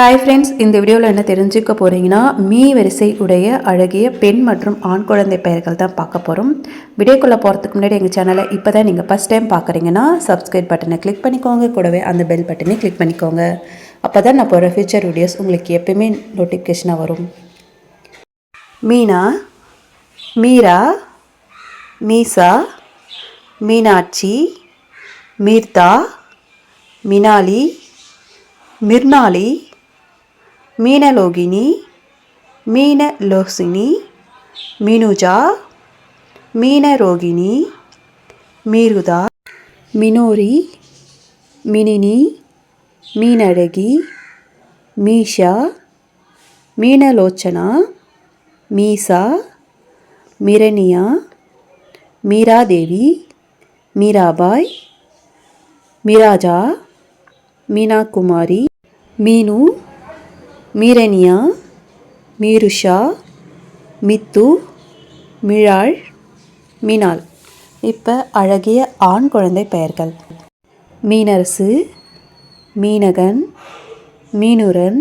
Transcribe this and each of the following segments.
Hi friends இந்த வீடியோவில் என்ன தெரிஞ்சுக்க போகிறீங்கன்னா மீ வரிசை உடைய அழகிய பெண் மற்றும் ஆண் குழந்தை பெயர்கள் தான் பார்க்க போகிறோம் வீடியோக்குள்ளே போகிறதுக்கு முன்னாடி எங்கள் சேனலை இப்போ தான் நீங்கள் ஃபஸ்ட் டைம் பார்க்குறீங்கன்னா சப்ஸ்கிரைப் பட்டனை கிளிக் பண்ணிக்கோங்க. கூடவே அந்த பெல் பட்டனை கிளிக் பண்ணிக்கோங்க. அப்போ தான் நான் போகிற ஃபியூச்சர் வீடியோஸ் உங்களுக்கு எப்பயுமே நோட்டிஃபிகேஷனாக வரும். மீனா? மீரா? மீசா? மீனாட்சி? மீர்தா? மினாலி? மிர்னாலி? మీనలోగిని మీనలోసిని మినుజ మీనరోగిణి మీరుద మినోరి మినిని మీనడగి మీష మీనలోచన మీస మిరణియ మీరాదేవి మీరాబాయ్ మీరాజా మీనాకుమారి మీను மீரனியா மீருஷா மித்து மிழாள் மீனாள். இப்போ அழகிய ஆண் குழந்தை பெயர்கள். மீனரசு மீனகன் மீனுரன்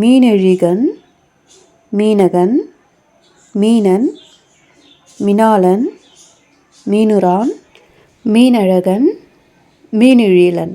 மீனெழிகன் மீனகன் மீனன் மினாலன் மீனுரான் மீனழகன் மீனிழீலன்.